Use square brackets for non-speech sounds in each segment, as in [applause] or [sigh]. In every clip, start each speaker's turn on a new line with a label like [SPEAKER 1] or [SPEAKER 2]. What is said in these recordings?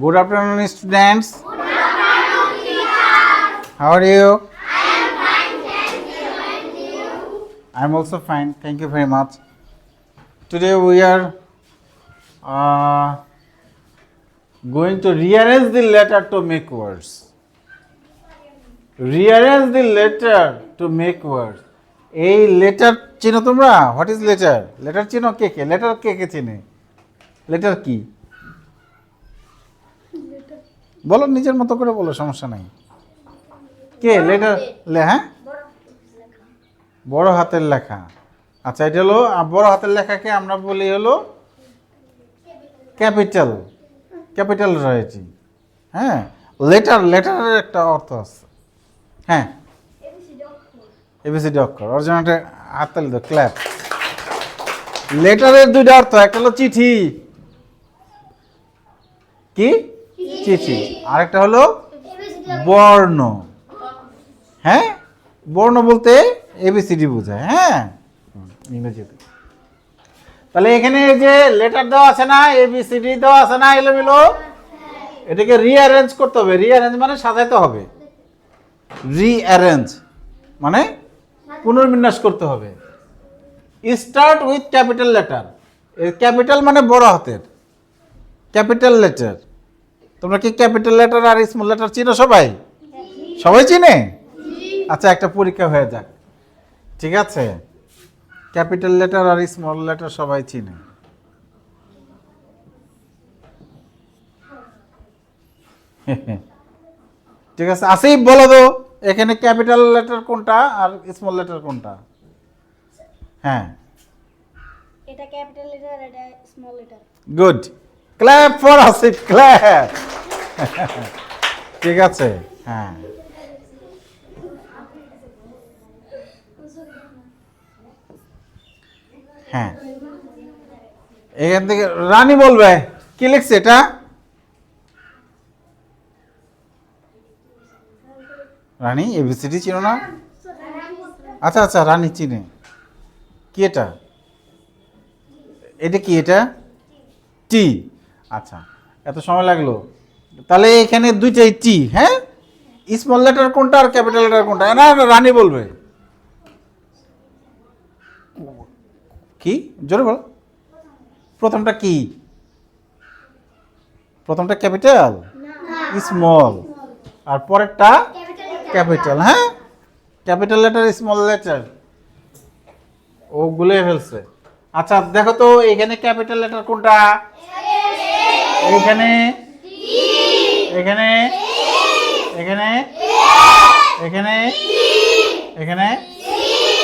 [SPEAKER 1] Good afternoon, students. Good afternoon, teacher. How are you? I am also fine. Thank you very much. Today we are uh, going to rearrange the letter to make words. Rearrange the letter to make words. চিনো তোমরা what is letter letter চিনো কে কে letter কে কে চিনে letter কি বলো নিজের মতো করে বলো সমস্যা নাই। কে লেটার হ্যাঁ? বড় হাতের লেখা। আচ্ছা এটা হলো বড় হাতের লেখাকে আমরা বলি হলো ক্যাপিটাল। ক্যাপিটাল রয়েছে। হ্যাঁ? লেটার লেটারের একটা অর্থ আছে। হ্যাঁ? এবিসিডি অক্ষর ওর জন্য একটা হাততালি দাও ক্ল্যাপ লেটারের দুইটা অর্থ একটা হলো চিঠি। কি? চিঠি আরেকটা হলো বর্ণ। হ্যাঁ? বর্ণ বলতে এবিসিডি বোঝায় হ্যাঁ? ইংরেজিতে। তাহলে এখানে যে লেটার দেওয়া আছে না এবিসিডি দেওয়া আছে না, এলোমেলো? এটাকে রিঅ্যারেঞ্জ করতে হবে। রিঅ্যারেঞ্জ মানে সাজাইতে হবে। রিঅ্যারেঞ্জ মানে পুনর্বিন্যাস করতে হবে। Start with capital letter capital মানে বড় হাতের। ক্যাপিটাল লেটার তোমরা কি ক্যাপিটাল লেটার আর স্মল লেটার চিনো সবাই? সবাই চিনে? আচ্ছা একটা পরীক্ষা হয়ে যাক। ঠিক আছে? ক্যাপিটাল লেটার আর স্মল লেটার সবাই চিনে। [laughs] ঠিক আছে আসেই বলো তো এখানে ক্যাপিটাল লেটার কোনটা আর স্মল লেটার কোনটা? হ্যাঁ।
[SPEAKER 2] এটা ক্যাপিটাল লেটার এটা small letter
[SPEAKER 1] good clap for Asif, clap. ঠিক আছে হ্যাঁ। হ্যাঁ। এখান থেকে রানী বলবে, কি লিখছে এটা? রানী এবিসিডি চিনো না? আচ্ছা আচ্ছা রানী চিনে। কি এটা? এটা কি এটা? টি। আচ্ছা এত সময় লাগল। তাহলে এখানে দুইটাই টি হ্যাঁ? স্মল লেটার কোনটা আর ক্যাপিটাল লেটার কোনটা? না রানী বলবে। কি? জোরে বল। প্রথমটা কি? প্রথমটা ক্যাপিটাল স্মল আর পরেরটা? ক্যাপিটাল হ্যাঁ? ক্যাপিটাল লেটার স্মল লেটার ও গুলে ফেলছে। আচ্ছা দেখো তো, এখানে ক্যাপিটাল লেটার কোনটা? এখানে? এখানে? এখানে? এখানে? এখানে?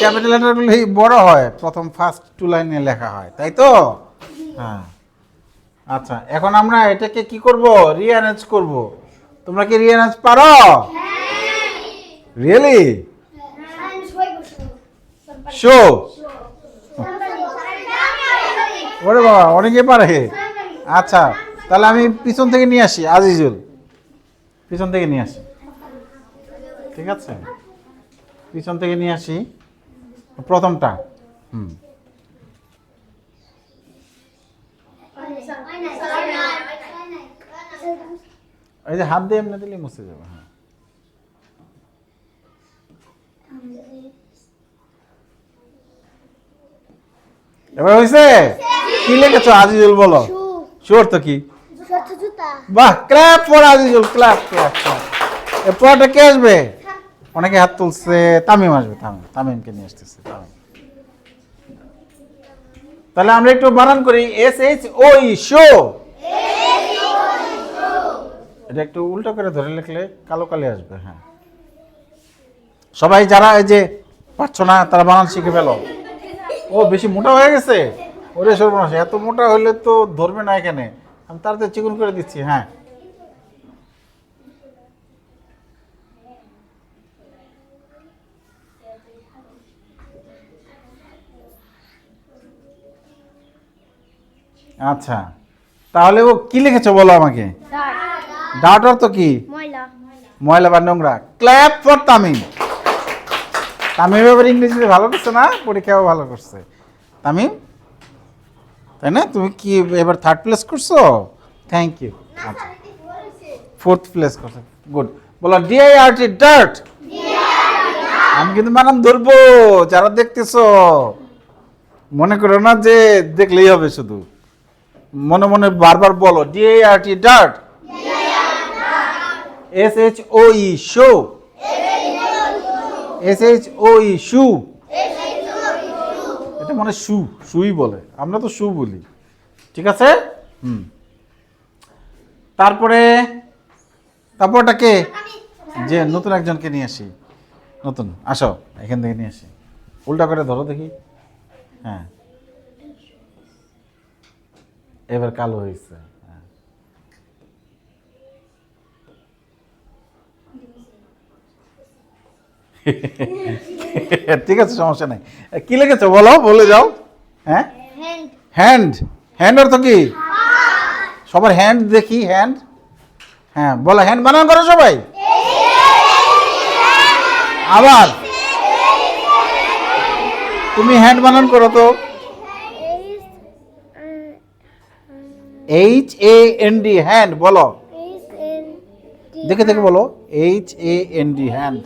[SPEAKER 1] ক্যাপিটাল লেটারগুলো বড় হয় প্রথম ফার্স্ট টু লাইনে লেখা হয় তাই তো? হ্যাঁ। আচ্ছা এখন আমরা এটাকে কি করব? রিঅ্যারেঞ্জ করব। তোমরা কি রিঅ্যারেঞ্জ পারো? রিয়েলি শো ওরে বাবা অনেকে পারে। আচ্ছা। তাহলে আমি পিছন থেকে নিয়ে আসি আজিজুল। পিছন থেকে নিয়ে আসি। ঠিক আছে? পিছন থেকে নিয়ে আসি। প্রথমটা। হুম। এই যে হাত দিয়ে এমনি দিলে মুছে যাবে হ্যাঁ। এবার হয়েছে কি লিখেছো আজিজুল বলো? শিওর তো কি? বাহ clap for Azizul clap clap এরপরটা কে আসবে? অনেকে হাত তুলছে তামিম আসবে তামিম তামিমকে নিয়ে আসতেছে তামিম। তাহলে আমরা একটু বানান করি S H O E shoe. এটা একটু উল্টো করে ধরে লিখলে কালো কালি আসবে হ্যাঁ। সবাই যারা এই যে পারছ না তারা বানান শিখে ফেলো। ও বেশি মোটা হয়ে গেছে? ওরে সর্বনাশ এত মোটা হলে তো ধরবে না এখানে। আমি তাড়াতাড়ি চিকন করে দিচ্ছি হ্যাঁ। আচ্ছা তাহলে ও কি লিখেছো বলো আমাকে? ডাট। অর্থ কি?
[SPEAKER 2] ময়লা।
[SPEAKER 1] ময়লা বা নোংরা। Clap for Tamim. তামিম এবার ইংরেজিতে ভালো করছে না? পরীক্ষাও ভালো করছে। তামিম? তাই না? তুমি কি এবার থার্ড প্লেস করছ? থ্যাংক ইউ আচ্ছা। ফোর্থ প্লেস করছে। গুড বলো D I R T dirt আমি কিন্তু বানান ধরবো, যারা দেখতেছো। মনে করো না যে দেখলেই হবে শুধু। মনে মনে বারবার বলো D I R T dirt S H O E shoe S H O E shoe মানে সু, সুই বলে। আমরা তো শু বলি। ঠিক আছে? হুম। তারপরে তারপরটাকে যে নতুন একজনকে নিয়ে আসি। নতুন, আসো, এখান থেকে নিয়ে আসি। উল্টা করে ধরো দেখি। হ্যাঁ। এবার কালো হয়েছে হ্যাঁ। [laughs] ঠিক আছে সমস্যা নাই। কি লিখেছো বলো বলে যাও। হ্যাঁ?
[SPEAKER 2] হ্যান্ড
[SPEAKER 1] হ্যান্ড হ্যান্ড অর্থ কি? সবার হ্যান্ড দেখি হ্যান্ড হ্যাঁ বলো হ্যান্ড বানান করো সবাই। আবার। তুমি হ্যান্ড বানান করো তো। H A N D hand বলো। দেখে দেখে বলো। H A N D hand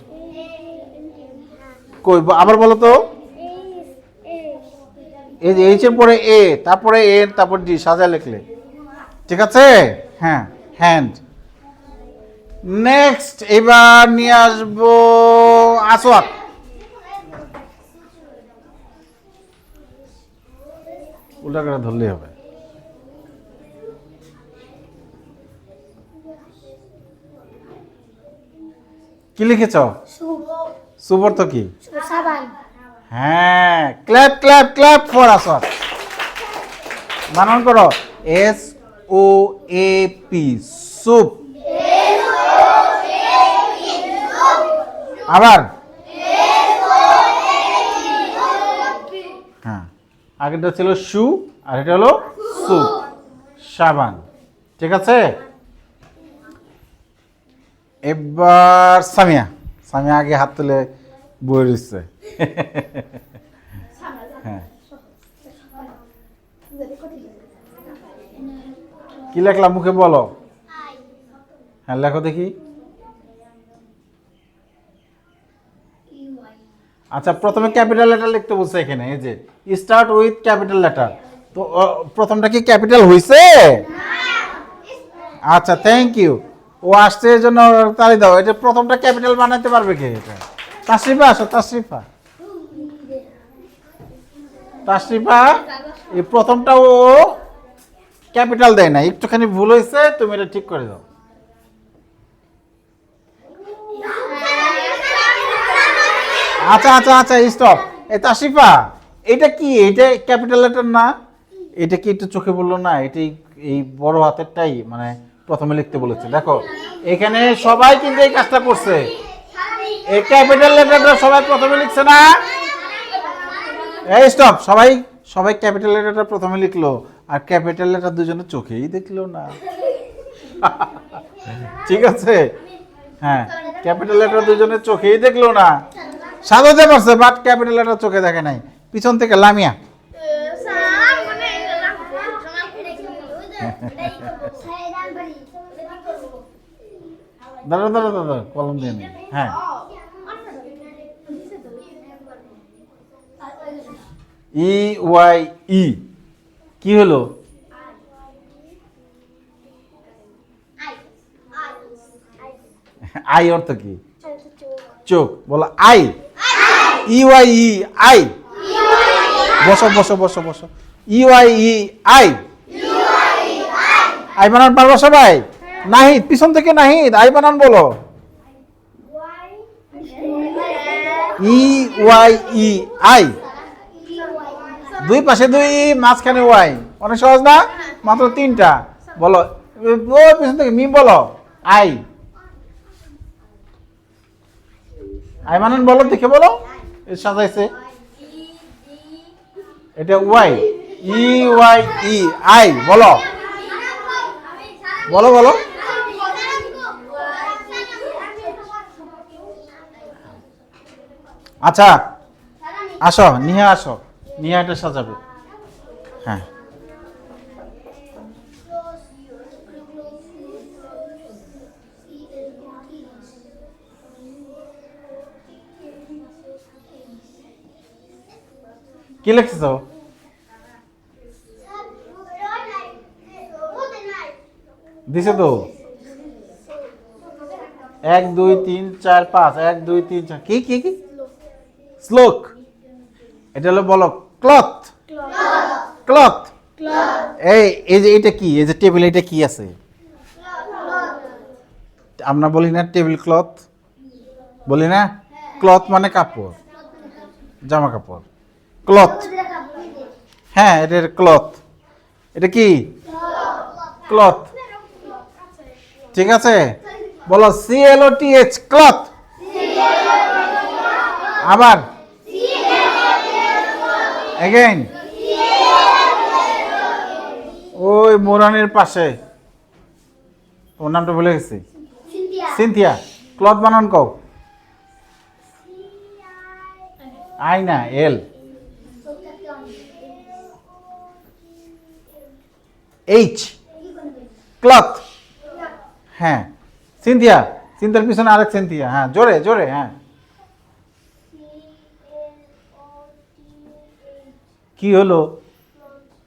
[SPEAKER 1] কই আবার বলো তো। এই যে এইচ এর পরে এ, তারপরে এ তারপর ডি সাজা লিখলে। ঠিক আছে? হ্যাঁ হ্যান্ড নেক্সট এবার নিয়ে আসব আসোয়াক উল্টা করে ধরলেই হবে। কি লিখেছ? সুবর তো কি হ্যাঁ clap clap clap for Asar. বানান করো। S O A P soap. আবার। হ্যাঁ আগেরটা ছিল শু আর এটা হলো সুপ সাবান। ঠিক আছে? এবার সামিয়া। সামিয়া আগে হাত তুলে বই হ্যাঁ কি লেখলাম মুখে বলো? হ্যাঁ লেখো দেখি। আচ্ছা প্রথমে ক্যাপিটাল লেটার লিখতে বলছে এখানে, এই যে স্টার্ট উইথ ক্যাপিটাল লেটার তো প্রথমটা কি ক্যাপিটাল হয়েছে আচ্ছা থ্যাংক ইউ ও আসছে এর জন্য তালি দাও। এটা প্রথমটা ক্যাপিটাল বানাতে পারবে কে এটা? তাশরিফা আসো তাশরিফা তাশরিফা এই প্রথমটা ও ক্যাপিটাল দেয় না একটুখানি ভুল এটা আচ্ছা আচ্ছা আচ্ছা স্টপ এ তাশরিফা এটা কি? এটা ক্যাপিটাল লেটার না? এটা কি একটু চোখে বলল না? এটাই এই বড় হাতেরটাই মানে প্রথমে লিখতে বলেছে। দেখো, এখানে সবাই কিন্তু এই কাজটা করছে। এই ক্যাপিটাল লেটারটা সবাই প্রথমে লিখছে না। এই স্টপ সবাই সবাই ক্যাপিটাল লেটারটা প্রথমে লিখলো। আর ক্যাপিটাল লেটার দুজনে চোখেই দেখল না। [laughs] ঠিক আছে? হ্যাঁ ক্যাপিটাল লেটার দুজনে চোখেই দেখল না। সাজাতে পারছে বাট ক্যাপিটাল লেটার চোখে দেখে নাই। পিছন থেকে লামিয়া। দাঁড়া দাঁড়া দাঁড়া কলম দিয়ে হ্যাঁ। ই ওয়াই ই কি হলো? আই অর্থ কি? চোখ। বলো eye E Y E eye বসো বসো বসো বসো। E Y E eye eye বানান পারব সবাই? নাহিদ পিছন থেকে নাহিদ আই বানান বলো। ই ওয়াই ই আই দুই পাশে দুই, মাঝখানে ওয়াই। অনেক সহজ না? মাত্র তিনটা। বলো। পিছন থেকে মিম বলো। আই। আই মানান বলো, দেখে বলো। সাজাইছে। এটা Y. E Y, E, eye, বলো। বলো বলো। আচ্ছা আসো নিহা আসো। নিয়ে এটা সাজাবে। হ্যাঁ। কি লিখছো দিছে তো। এক, দুই, তিন, চার, পাঁচ। এক, দুই, তিন, চার। কি কি কি? শ্লোক। এটা হলো বলো ক্লথ। ক্লথ। এই এই যে এটা কি? এই যে টেবিল এটা কি আছে? আমরা বলি না টেবিল ক্লথ। বলি না? ক্লথ মানে কাপড়। জামা কাপড়। ক্লথ। হ্যাঁ এটা ক্লথ। এটা কি? ক্লথ। ঠিক আছে? বলো C L T H cloth. আবার। এগেইন ওই মোরানের পাশে। ওর নামটা ভুলে গেছি। সিনথিয়া। ক্লথ বানান কও। আই না এল। এইচ। ক্লথ। হ্যাঁ। সিনথিয়া। সিনথিয়ার পিছনে আরেক সিনথিয়া। হ্যাঁ জোরে জোরে হ্যাঁ। কি হলো?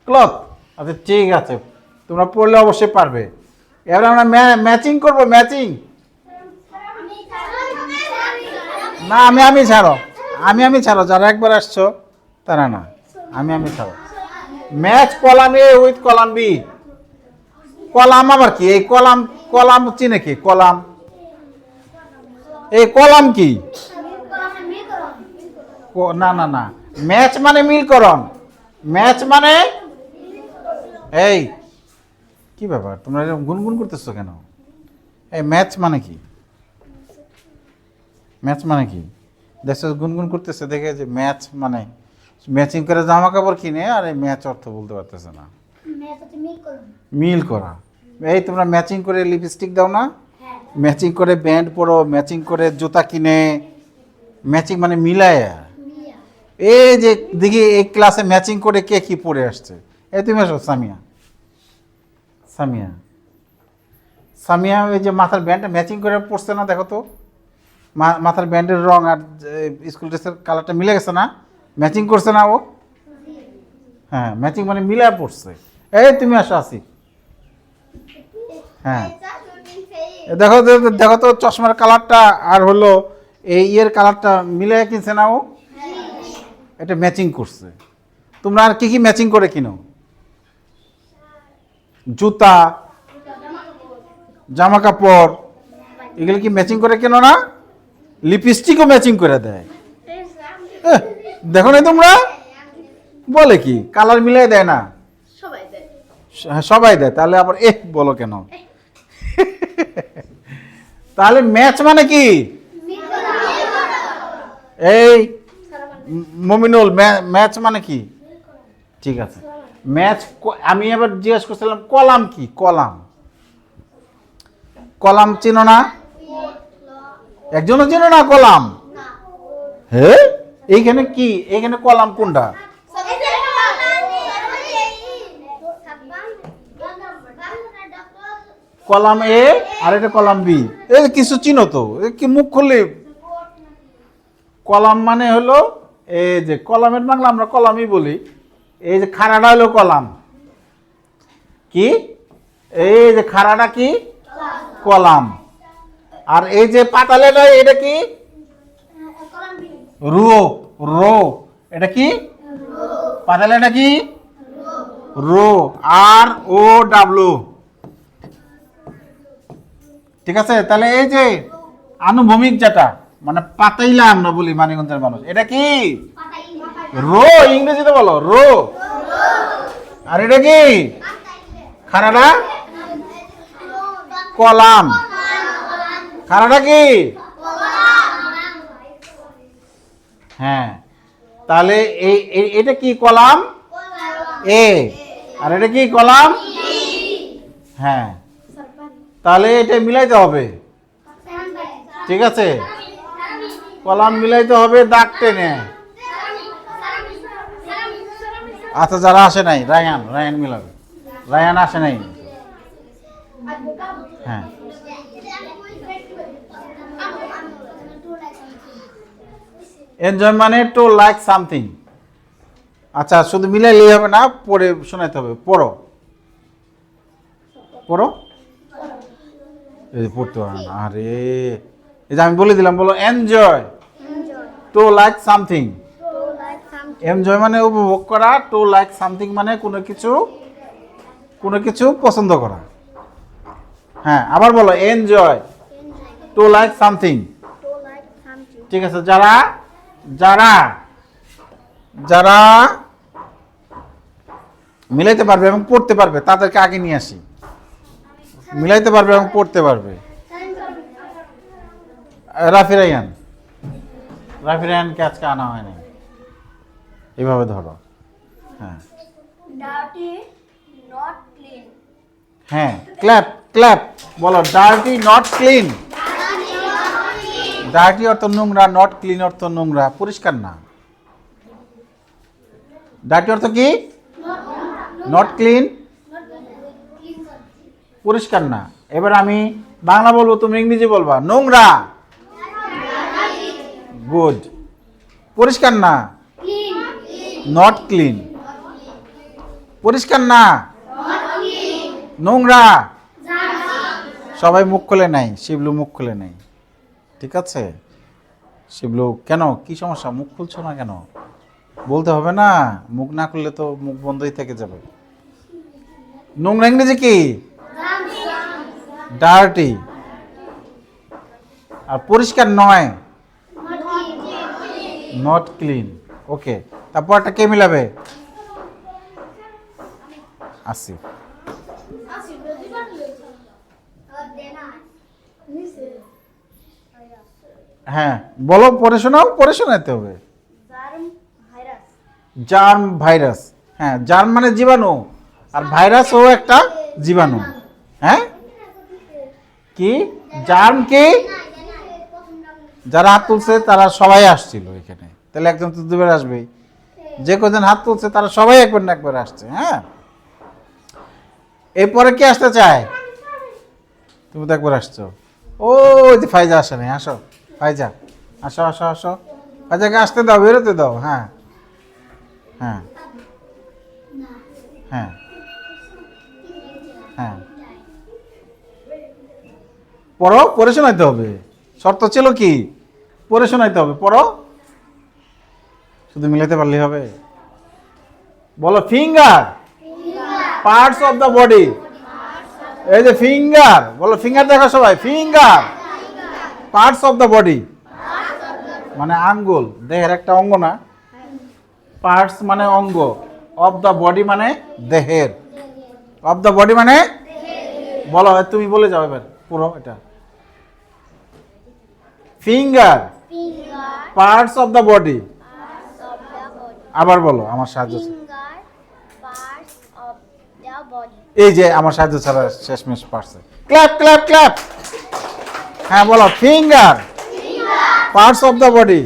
[SPEAKER 1] ক্লথ আচ্ছা ঠিক আছে। তোমরা পড়লে অবশ্যই পারবে। এবার আমরা ম্যাচিং করব ম্যাচিং না আমি আমি ছাড়ো। আমি আমি ছাড়ো যারা একবার আসছো তারা না। আমি আমি ছাড়ো। Match column A with column B column আবার কি? এই কলাম কলাম চিনে কি? কলাম। এই কলাম কি? ক- না না না। ম্যাচ মানে মিলকরণ। ম্যাচ মানে? এই কি ব্যাপার? তোমরা এরকম গুনগুন করতেছো কেন? এই ম্যাচ মানে কি? ম্যাচ মানে কি? দেখছ গুনগুন করতেছে দেখে যে ম্যাচ মানে ম্যাচিং করে জামা কাপড় কিনে আর এই ম্যাচ অর্থ বলতে পারতেছে না। মিল করা। এই তোমরা ম্যাচিং করে লিপস্টিক দাও না? ম্যাচিং করে ব্যান্ড পরো ম্যাচিং করে জুতা কিনে। ম্যাচিং মানে মিলায়। এই যে দেখি এই ক্লাসে ম্যাচিং করে কে কি পড়ে আসছে? এই তুমি আসো সামিয়া। সামিয়া। সামিয়া ওই যে মাথার ব্যান্ডটা ম্যাচিং করে পড়ছে না দেখো তো। মাথার ব্যান্ডের রং আর এ, স্কুল ড্রেসের কালারটা মিলে গেছে না? ম্যাচিং করছে না ও? হ্যাঁ ম্যাচিং মানে মিলায় পড়ছে। এই তুমি আসো আসি। হ্যাঁ। দেখো দেখো তো চশমার কালারটা আর হলো এই ইয়ের কালারটা মিলে কিনছে না ও? এটা ম্যাচিং করছে। তোমরা আর কি কি ম্যাচিং করে কিনো? জুতা জামা কাপড় এগুলো কি ম্যাচিং করে কেনো না? লিপস্টিকও ম্যাচিং করে দেয়। দেখো না তোমরা? বলে কি কালার মিলাই দেয় না।
[SPEAKER 2] সবাই দেয়।
[SPEAKER 1] হ্যাঁ, সবাই দেয়। তাহলে আবার এহ বলো কেন? তাহলে ম্যাচ মানে কি? এই মমিনুল ম্যাচ মানে কি? ঠিক আছে। ম্যাচ আমি এবার জিজ্ঞেস করছিলাম, কলাম কি? কলাম। কলাম চিনো না? একজনও চিনো না কলাম? হ্যাঁ এইখানে কি? এইখানে কলাম কোনটা? কলাম এ আর এটা কলাম বি। এই কিছু চিনো তো? এ কি মুখ খুললে? কলাম মানে হলো এই যে কলামের বাংলা আমরা কলামই বলি। এই যে খাড়াটা হলো কলাম। কি? এই যে খাড়াটা কি? কলাম। আর এই যে পাতালেটা, এটা কি? Row row. এটা কি? পাতালেটা কি? রো। R O W. ঠিক আছে? তাহলে এই যে আনুভূমিক যেটা মানে পাতাইলা আমরা বলি মানিগঞ্জের মানুষ। এটা কি? রো, ইংরেজিতে বলো, রো। আর এটা কি? খারাটা? কলাম। খারাটা কি? হ্যাঁ। তাহলে এই- এটা কি কলাম? এ। আর এটা কি কলাম? হ্যাঁ। তাহলে এটা মিলাইতে হবে। ঠিক আছে? কলাম মিলাইতে হবে দাগ টেনে। আচ্ছা যারা আসে নাই, রায়ান রায়ান মিলাবে। রায়ান আসে নাই। হ্যাঁ। এনজয় মানে টু লাইক সামথিং আচ্ছা শুধু মিলাইলেই হবে না, পড়ে শোনাইতে হবে। পড়ো। পড়ো। এই পড়তে পারো না। আরে, এই যে আমি বলে দিলাম, বলো enjoy
[SPEAKER 2] enjoy
[SPEAKER 1] to like something enjoy মানে উপভোগ করা টু লাইক সামথিং মানে কোনো কিছু কোনো কিছু পছন্দ করা। হ্যাঁ আবার বলো এনজয় টু লাইক সামথিং ঠিক আছে যারা যারা যারা মিলাইতে পারবে এবং পড়তে পারবে তাদেরকে আগে নিয়ে আসি। মিলাইতে পারবে এবং পড়তে পারবে। রাফি রায়ান। রাফি রায়ানকে আজকে আনা হয়নি। এইভাবে ধরো। হ্যাঁ। হ্যাঁ ক্ল্যাপ ক্ল্যাপ বলো ডার্টি নট ক্লিন ডার্টি অর্থ নোংরা নট ক্লিন অর্থ নোংরা পরিষ্কার না। ডার্টি অর্থ কি? নট ক্লিন পরিষ্কার না। এবার আমি বাংলা বলব তুমি ইংরেজি বলবা। নোংরা। গুড। পরিষ্কার না? নট ক্লিন পরিষ্কার না? নোংরা। সবাই মুখ খুলে নাই, শিবলু মুখ খুলে নাই। ঠিক আছে? শিবলু, কেন? কি সমস্যা? মুখ খুলছো না কেন? বলতে হবে না, মুখ না খুললে তো মুখ বন্ধই থেকে যাবে। নোংরা ইংরেজি কি? ডার্টি আর পরিষ্কার নয়। নট ক্লিন ওকে তারপরটা কে মিলাবে? আসি হ্যাঁ বলো, পড়ে শোনাও, পড়ে শোনাতে হবে।
[SPEAKER 2] Germ virus.
[SPEAKER 1] ভাইরাস হ্যাঁ জার্ম মানে জীবাণু, আর ভাইরাসও একটা জীবাণু। হ্যাঁ? কি? জার্ম কি? যারা হাত তুলছে, তারা সবাই আসছিল এখানে। তাহলে একজন তো দুবার আসবেই। যে কজন হাত তুলছে, তারা সবাই একবার না একবার আসছে হ্যাঁ? এরপরে কে আসতে চায়? তুমি তো একবার আসছো। ও যে ফাইজা আসে নাই, আসো। ফাইজা, আসো আসো আসো। ফাইজাকে আসতে দাও, বেরোতে দাও হ্যাঁ। হ্যাঁ। হ্যাঁ। হ্যাঁ। পড়ো, পড়ে শোনাইতে হবে। শর্ত ছিল কি? পড়ে শোনাইতে হবে পড়ো। শুধু মিলাইতে পারলেই হবে। বলো finger parts of the body এই যে ফিঙ্গার বলো ফিঙ্গার দেখো সবাই। Finger parts of the body মানে আঙ্গুল দেহের একটা অঙ্গ না? পার্টস মানে অঙ্গ। অফ দ্য বডি মানে দেহের। অফ দ্য বডি মানে? বলো তুমি বলে যাও এবার। পুরো এটা। Finger parts of the body আবার বলো আমার সাহায্য এই যে আমার সাহায্য ছাড়া শেষমেশ পারছে। ক্ল্যাপ ক্ল্যাপ ক্ল্যাপ হ্যাঁ বলো finger parts of the body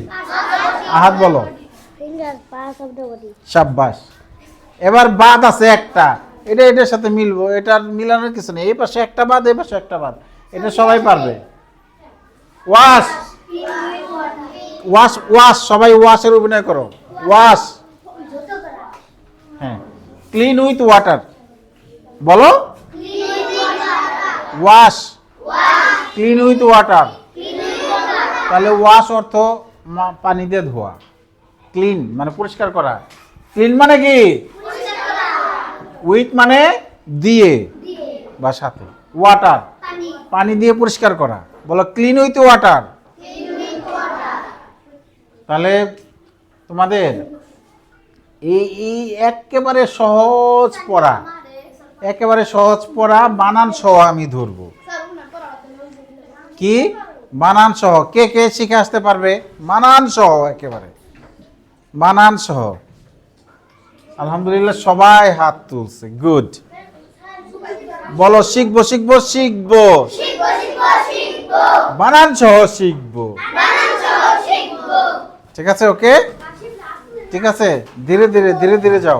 [SPEAKER 1] হাত বলো। সাব্বাস। এবার বাদ আছে একটা। এটা এটার সাথে মিলবো এটার মিলানোর কিছু নেই। এই পাশে একটা বাদ এই পাশে একটা বাদ। এটা সবাই পারবে। ওয়াশ ওয়াশ ওয়াশ সবাই ওয়াশের অভিনয় করো। ওয়াশ হ্যাঁ। Clean with water. বলো। Wash clean with water. তাহলে ওয়াশ অর্থ পানি দিয়ে ধোয়া। ক্লিন মানে পরিষ্কার করা। ক্লিন মানে কি? উইথ মানে দিয়ে বা সাথে। ওয়াটার। পানি দিয়ে পরিষ্কার করা। বলো ক্লিন উইথ ওয়াটার। তাহলে তোমাদের এই এই একেবারে সহজ পড়া একেবারে সহজ পড়া বানান সহ আমি ধরবো। কি? বানান সহ। কে কে শিখে আসতে পারবে? বানান সহ একেবারে। বানান সহ। আলহামদুলিল্লাহ সবাই হাত তুলছে। গুড। বলো শিখব শিখব শিখব। বানান সহ শিখব। ঠিক আছে ওকে ঠিক আছে? ধীরে ধীরে ধীরে ধীরে যাও।